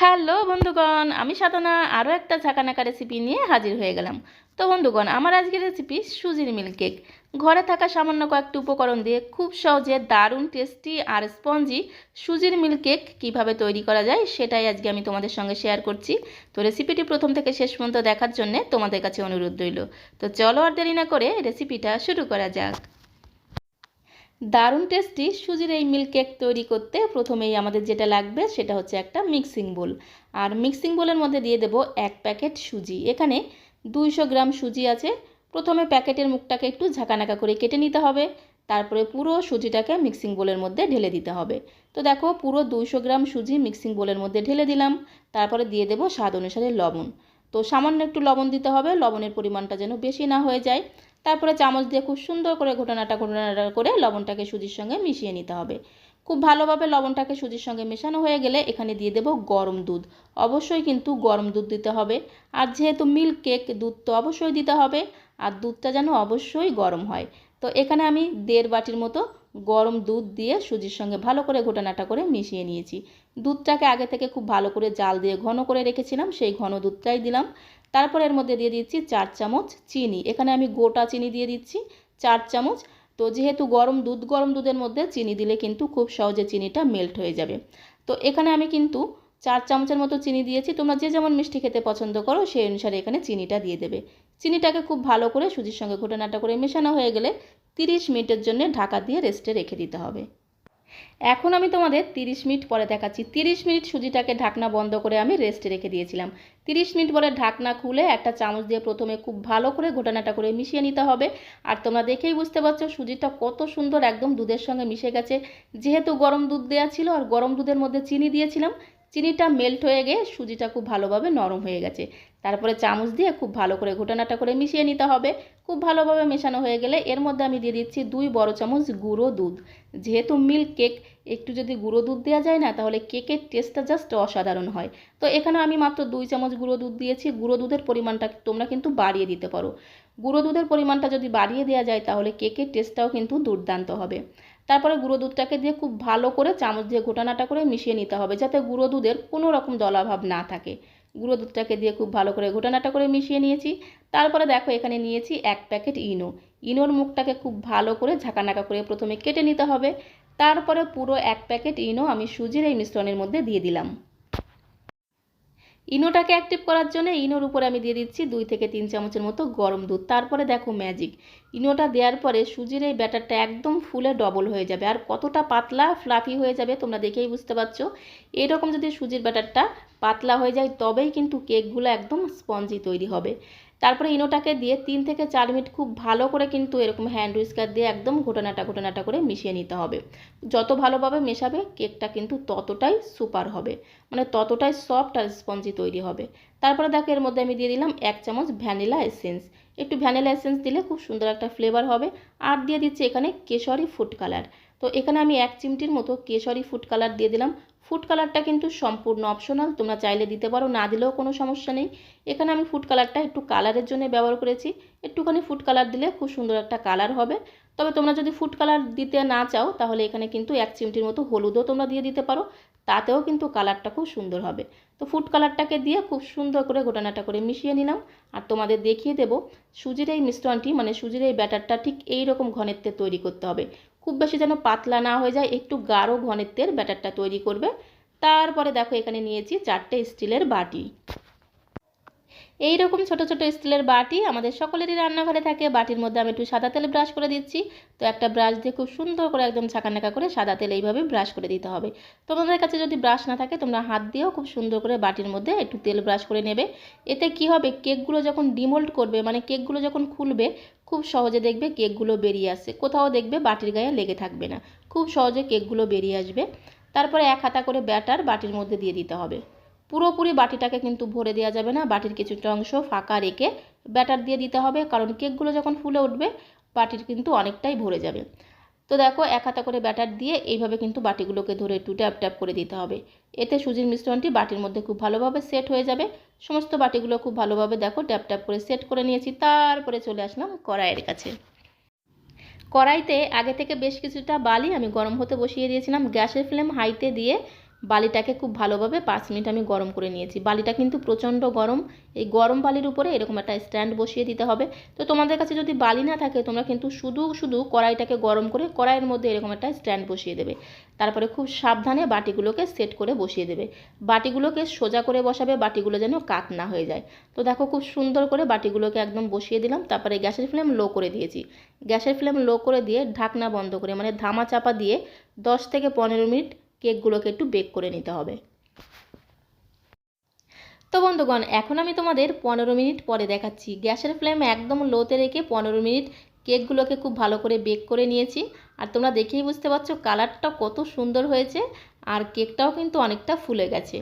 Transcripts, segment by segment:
Hello বন্ধুগণ, আমি সাধনা, আরও একটা ঝাঁকানাকা রেসিপি নিয়ে হাজির হয়ে গেলাম। তো বন্ধুগণ, আমার আজকের রেসিপি সুজির মিল্ক কেক ঘরে থাকা সামান্য কয়েকটি উপকরণ দিয়ে খুব সহজে দারুণ টেস্টি আর স্পঞ্জি সুজির মিল্ক কেক কীভাবে তৈরি করা যায় সেটাই আজকে আমি তোমাদের সঙ্গে শেয়ার করছি। তো রেসিপিটি প্রথম থেকে শেষ পর্যন্ত দেখার জন্য তোমাদের কাছে অনুরোধ রইল। তো চলো আর দেরি না করে রেসিপিটা শুরু করা যাক। দারুণ টেস্টি সুজির এই মিল্ক কেক তৈরি করতে প্রথমেই আমাদের যেটা লাগবে সেটা হচ্ছে একটা মিক্সিং বোল আর মিক্সিং বোলের মধ্যে দিয়ে দেব এক প্যাকেট সুজি। এখানে দুইশো গ্রাম সুজি আছে। প্রথমে প্যাকেটের মুখটাকে একটু ঝাঁকানাকা করে কেটে নিতে হবে। তারপরে পুরো সুজিটাকে মিক্সিং বোলের মধ্যে ঢেলে দিতে হবে। তো দেখো, পুরো দুইশো গ্রাম সুজি মিক্সিং বোলের মধ্যে ঢেলে দিলাম। তারপরে দিয়ে দেবো স্বাদ অনুসারে লবণ। তো সামান্য একটু লবণ দিতে হবে। লবণের পরিমাণটা যেন বেশি না হয়ে যায়। তারপরে চামচ দিয়ে খুব সুন্দর করে ঘটনাটা ঘটনাটা করে লবণটাকে সুজির সঙ্গে মিশিয়ে নিতে হবে। খুব ভালোভাবে লবণটাকে সুজির সঙ্গে মেশানো হয়ে গেলে এখানে দিয়ে দেবো গরম দুধ। অবশ্যই কিন্তু গরম দুধ দিতে হবে। আর যেহেতু মিল্ক কেক, দুধ তো অবশ্যই দিতে হবে। আর দুধটা যেন অবশ্যই গরম হয়। তো এখানে আমি দেড় বাটির মতো গরম দুধ দিয়ে সুজির সঙ্গে ভালো করে ঘটনাটা করে মিশিয়ে নিয়েছি। দুধটাকে আগে থেকে খুব ভালো করে জাল দিয়ে ঘন করে রেখেছিলাম, সেই ঘন দুধটাই দিলাম। তারপর এর মধ্যে দিয়ে দিচ্ছি চার চামচ চিনি। এখানে আমি গোটা চিনি দিয়ে দিচ্ছি, চার চামচ। তো যেহেতু গরম দুধ, গরম দুধের মধ্যে চিনি দিলে কিন্তু খুব সহজে চিনিটা মেল্ট হয়ে যাবে। তো এখানে আমি কিন্তু চার চামচের মতো চিনি দিয়েছি। তোমরা যে যেমন মিষ্টি খেতে পছন্দ করো, সেই অনুসারে এখানে চিনিটা দিয়ে দেবে। চিনিটাকে খুব ভালো করে সুজির সঙ্গে ঘটনাটা করে মেশানো হয়ে গেলে তিরিশ মিনিটের জন্য ঢাকা দিয়ে রেস্টে রেখে দিতে হবে। এখন আমি তোমাদের 30 মিনিট পরে দেখাচ্ছি। 30 মিনিট সুজিটাকে ঢাকনা বন্ধ করে আমি রেস্টে রেখে দিয়েছিলাম। 30 মিনিট পরে ঢাকনা খুলে একটা চামচ দিয়ে প্রথমে খুব ভালো করে ঘটনাটা করে মিশিয়ে নিতে হবে। আর তোমরা দেখেই বুঝতে পারছ, সুজিটা কত সুন্দর একদম দুধের সঙ্গে মিশে গেছে। যেহেতু গরম দুধ দেওয়া ছিল আর গরম দুধের মধ্যে চিনি দিয়েছিলাম, চিনিটা মেল্ট হয়ে গিয়ে সুজিটা খুব ভালোভাবে নরম হয়ে গেছে। তারপরে চামচ দিয়ে খুব ভালো করে ঘটনাটা করে মিশিয়ে নিতে হবে। খুব ভালোভাবে মেশানো হয়ে গেলে এর মধ্যে আমি দিয়ে দিচ্ছি দুই বড় চামচ গুঁড়ো দুধ। যেহেতু মিল্ক কেক, একটু যদি গুঁড়ো দুধ দেওয়া যায় না, তাহলে কেকের টেস্টটা জাস্ট অসাধারণ হয়। তো এখানে আমি মাত্র দুই চামচ গুঁড়ো দুধ দিয়েছি। গুঁড়ো দুধের পরিমাণটা তোমরা কিন্তু বাড়িয়ে দিতে পারো। গুঁড়ো দুধের পরিমাণটা যদি বাড়িয়ে দেওয়া যায়, তাহলে কেকের টেস্টটাও কিন্তু দুর্দান্ত হবে। তারপরে গুঁড়ো দুধটাকে দিয়ে খুব ভালো করে চামচ দিয়ে ঘোটানাটা করে মিশিয়ে নিতে হবে, যাতে গুঁড়ো দুধের কোনো রকম দলাভাব না থাকে। গুঁড়ো দুধটাকে দিয়ে খুব ভালো করে ঘোটানাটা করে মিশিয়ে নিয়েছি। তারপরে দেখো এখানে নিয়েছি এক প্যাকেট ইনো। ইনোর মুখটাকে খুব ভালো করে ঝাঁকানাকা করে প্রথমে কেটে নিতে হবে। তারপরে পুরো এক প্যাকেট ইনো আমি সুজির এই মিশ্রণের মধ্যে দিয়ে দিলাম। ইনোটাকে অ্যাক্টিভ করার জন্য ইনোর উপরে আমি দিয়ে দিচ্ছি দুই থেকে তিন চামচের মতো গরম দুধ। তারপরে দেখো ম্যাজিক ইনোটা দেওয়ার পরে সুজির এই ব্যাটারটা একদম ফুলে ডবল হয়ে যাবে। আর কতটা পাতলা ফ্লাফি হয়ে যাবে তোমরা দেখেই বুঝতে পারছ। এরকম যদি সুজির ব্যাটারটা পাতলা হয়ে যায়, তবেই কিন্তু কেকগুলো একদম স্পঞ্জি তৈরি হবে। তারপরে ইনোটাকে দিয়ে তিন থেকে চার মিনিট খুব ভালো করে কিন্তু এরকম হ্যান্ড উইস্কার দিয়ে একদম ঘটনাটা ঘটনাটা করে মিশিয়ে নিতে হবে। যত ভালোভাবে মেশাবে, কেকটা কিন্তু ততটাই সুপার হবে। মানে ততটাই সফট আর স্পঞ্জি তৈরি হবে। তারপরে দেখো এর মধ্যে আমি দিয়ে দিলাম এক চামচ ভ্যানিলা এসেন্স একটু ভ্যানিলা এসেন্স দিলে খুব সুন্দর একটা ফ্লেভার হবে। আর দিয়ে দিচ্ছি এখানে কেশরি ফুড কালার তো এখানে আমি এক চিমটির মতো কেশরি ফুড কালার দিয়ে দিলাম। ফুড কালারটা কিন্তু সম্পূর্ণ অপশনাল তোমরা চাইলে দিতে পারো, না দিলেও কোনো সমস্যা নেই। এখানে আমি ফুড কালারটা একটু কালারের জন্য ব্যবহার করেছি। একটুখানি ফুড কালার দিলে খুব সুন্দর একটা কালার হবে। তবে তোমরা যদি ফুড কালার দিতে না চাও, তাহলে এখানে কিন্তু এক চিমটির মতো হলুদও তোমরা দিয়ে দিতে পারো। তাতেও কিন্তু কালারটা খুব সুন্দর হবে। তো ফুড কালারটাকে দিয়ে খুব সুন্দর করে ঘটনাটা করে মিশিয়ে নিলাম। আর তোমাদের দেখিয়ে দেবো, সুজির এই মিশ্রণটি মানে সুজির এই ব্যাটারটা ঠিক এই রকম তৈরি করতে হবে। খুব বেশি যেন পাতলা না হয়ে যায়, একটু গাঢ় ঘনত্বের ব্যাটারটা তৈরি করবে। তারপরে দেখো এখানে নিয়েছি চারটে স্টিলের বাটি। এই রকম ছোট ছোট স্টিলের বাটি আমাদের সকলেরই রান্নাঘরে থাকে। বাটির মধ্যে আমি একটু সাদা তেলে ব্রাশ করে দিচ্ছি। তো একটা ব্রাশ দিয়ে খুব সুন্দর করে একদম ছাকানাকা করে সাদা তেল এইভাবে ব্রাশ করে দিতে হবে। তোমাদের কাছে যদি ব্রাশ না থাকে, তোমরা হাত দিয়েও খুব সুন্দর করে বাটির মধ্যে একটু তেল ব্রাশ করে নেবে। এতে কি হবে, কেকগুলো যখন ডিমোল্ড করবে মানে কেকগুলো যখন খুলবে খুব সহজে দেখবে কেকগুলো বেরিয়ে আসছে। কোথাও দেখবে বাটির গায়ে লেগে থাকবে না। খুব সহজে কেকগুলো বেরিয়ে আসবে। তারপরে এক হাতা করে ব্যাটার বাটির মধ্যে দিয়ে দিতে হবে। পুরোপুরি বাটিটাকে কিন্তু ভরে দেওয়া যাবে না। বাটির কিছুটা অংশ ফাঁকা রেখে ব্যাটার দিয়ে দিতে হবে। কারণ কেকগুলো যখন ফুলে উঠবে, বাটির কিন্তু অনেকটাই ভরে যাবে। তো দেখো এক হাতা করে ব্যাটার দিয়ে এইভাবে কিন্তু বাটিগুলোকে ধরে একটু ট্যাপ ট্যাপ করে দিতে হবে। এতে সুজির মিশ্রণটি বাটির মধ্যে খুব ভালোভাবে সেট হয়ে যাবে। সমস্ত বাটিগুলো খুব ভালোভাবে দেখো ট্যাপ ট্যাপ করে সেট করে নিয়েছি, তারপরে চলে আসলাম কড়াইয়ের কাছে। কড়াইতে আগে থেকে বেশ কিছুটা বালি আমি গরম হতে বসিয়ে দিয়েছিলাম। গ্যাসের ফ্লেম হাইতে দিয়ে বালিটাকে খুব ভালোভাবে পাঁচ মিনিট আমি গরম করে নিয়েছি। বালিটা কিন্তু প্রচণ্ড গরম। এই গরম বালির উপরে এরকম একটা স্ট্যান্ড বসিয়ে দিতে হবে। তো তোমাদের কাছে যদি বালি না থাকে, তোমরা কিন্তু শুধু শুধু কড়াইটাকে গরম করে কড়াইয়ের মধ্যে এরকম একটা স্ট্যান্ড বসিয়ে দেবে। তারপরে খুব সাবধানে বাটিগুলোকে সেট করে বসিয়ে দেবে। বাটিগুলোকে সোজা করে বসাবে, বাটিগুলো যেন কাত না হয়ে যায়। তো দেখো খুব সুন্দর করে বাটিগুলোকে একদম বসিয়ে দিলাম। তারপরে গ্যাসের ফ্লেম লো করে দিয়েছি। গ্যাসের ফ্লেম লো করে দিয়ে ঢাকনা বন্ধ করে মানে ধামা চাপা দিয়ে দশ থেকে পনেরো মিনিট কেকগুলোকে একটু বেক করে নিতে হবে। তো বন্ধুগণ, এখন আমি তোমাদের পনেরো মিনিট পরে দেখাচ্ছি। গ্যাসের ফ্লেম একদম লোতে রেখে পনেরো মিনিট কেকগুলোকে খুব ভালো করে বেক করে নিয়েছি। আর তোমরা দেখেই বুঝতে পারছ কালারটা কত সুন্দর হয়েছে আর কেকটাও কিন্তু অনেকটা ফুলে গেছে।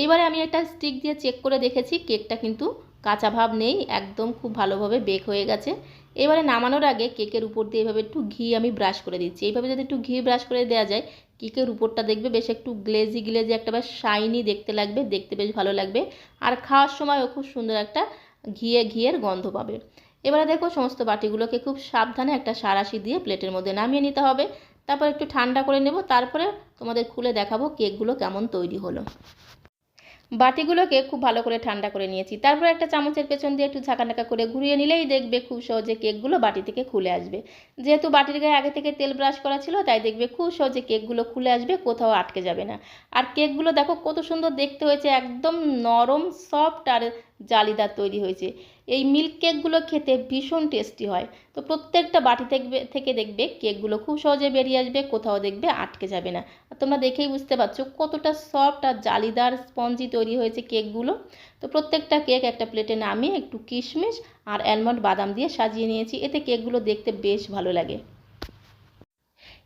এইবারে আমি একটা স্টিক দিয়ে চেক করে দেখেছি, কেকটা কিন্তু কাঁচা ভাব নেই, একদম খুব ভালোভাবে বেক হয়ে গেছে। এবারে নামানোর আগে কেকের উপর দিয়ে এভাবে একটু ঘি আমি ব্রাশ করে দিচ্ছি। এইভাবে যদি একটু ঘি ব্রাশ করে দেওয়া যায় কেকের উপরটা দেখবে বেশ একটু গ্লেজি গ্লেজি একটা বেশ শাইনি দেখতে লাগবে, দেখতে বেশ ভালো লাগবে। আর খাওয়ার সময়ও খুব সুন্দর একটা ঘিয়ে ঘিয়ের গন্ধ পাবে। এবারে দেখো সমস্ত বাটিগুলোকে খুব সাবধানে একটা সারাশি দিয়ে প্লেটের মধ্যে নামিয়ে নিতে হবে। তারপর একটু ঠান্ডা করে নেব, তারপরে তোমাদের খুলে দেখাবো কেকগুলো কেমন তৈরি হলো। বাটিগুলোকে খুব ভালো করে ঠান্ডা করে নিয়েছি। তারপর একটা চামচের পেছন দিয়ে একটু ঝাঁকানাকা করে ঘুরিয়ে নিলেই দেখবে খুব সহজে কেকগুলো বাটি থেকে খুলে আসবে। যেহেতু বাটির গায়ে আগে থেকে তেল ব্রাশ করা ছিল, তাই দেখবে খুব সহজে কেকগুলো খুলে আসবে, কোথাও আটকে যাবে না। আর কেকগুলো দেখো কত সুন্দর দেখতে হয়েছে, একদম নরম সফট আর জালিদার তৈরি হয়েছে। এই মিল্ক কেকগুলো খেতে ভীষণ টেস্টি হয়। তো প্রত্যেকটা বাটি থেকে থেকে দেখবে কেকগুলো খুব সহজে বেরিয়ে আসবে, কোথাও দেখবে আটকে যাবে না। আর তোমরা দেখেই বুঝতে পারছ কতটা সফট আর জালিদার স্পঞ্জি তৈরি হয়েছে কেকগুলো তো প্রত্যেকটা কেক একটা প্লেটে নামিয়ে একটু কিশমিশ আর অ্যালমন্ড বাদাম দিয়ে সাজিয়ে নিয়েছি। এতে কেকগুলো দেখতে বেশ ভালো লাগে।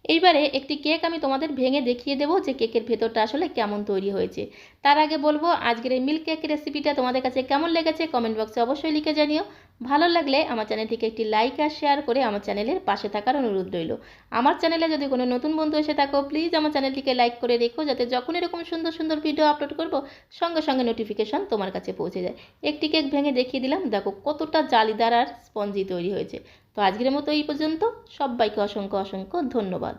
এইবারে একটি কেক আমি তোমাদের ভেঙে দেখিয়ে দেবো যে কেকের ভেতরটা আসলে কেমন তৈরি হয়েছে। তার আগে বলব, আজকের এই মিল্ক কেক রেসিপিটা তোমাদের কাছে কেমন লেগেছে কমেন্ট বক্সে অবশ্যই লিখে জানিও। ভালো লাগলে আমার চ্যানেলটিকে একটি লাইক আর শেয়ার করে আমার চ্যানেলের পাশে থাকার অনুরোধ রইল। আমার চ্যানেলে যদি কোনো নতুন বন্ধু এসে থাকো প্লিজ আমার চ্যানেলটিকে লাইক করে রেখো, যাতে যখন এরকম সুন্দর সুন্দর ভিডিও আপলোড করব, সঙ্গে সঙ্গে নোটিফিকেশন তোমার কাছে পৌঁছে যায়। একটি কেক ভেঙে দেখিয়ে দিলাম, দেখো কতটা জালিদার আর স্পঞ্জি তৈরি হয়েছে। তো আজকের মতো এই পর্যন্ত। সবাইকে অসংখ্য অসংখ্য ধন্যবাদ।